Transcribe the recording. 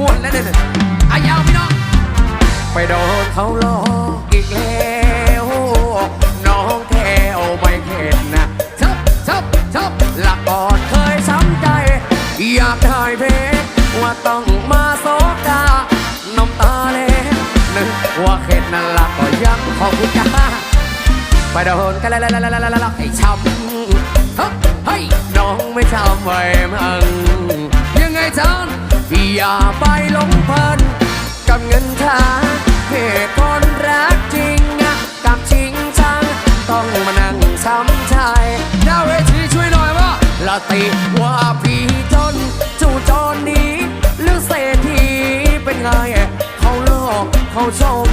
มวนแล้วเนี่ยอายาวพี่น้อง ไปโดนเขาหลอกอีกแล้ว น้องแก้วไม่เข็ดนะชับชับชับหลักก่อนเคยช้ำใจ อยากได้เพชรว่าต้องมาโซกาน้ำตาเล็นึกว่าเข็ดนั่นละก็ยังขอบคุณจ้าไปโดนกันแล้วๆๆๆๆให้ช้ำฮึบเฮ้ยน้องไม่ช้ำไว้มั่งยังไงจาน อย่าไปหลงเพลินกับเงินทางเหตุคนรักจริงอะกับจริงจัง ต้องมานั่งช้ำใจหน้าเวทีช่วยหน่อยว่าละติว่าพี่จนจู่จอนี้เรือเศรษฐีเป็นไงเขาหลอกเขาชม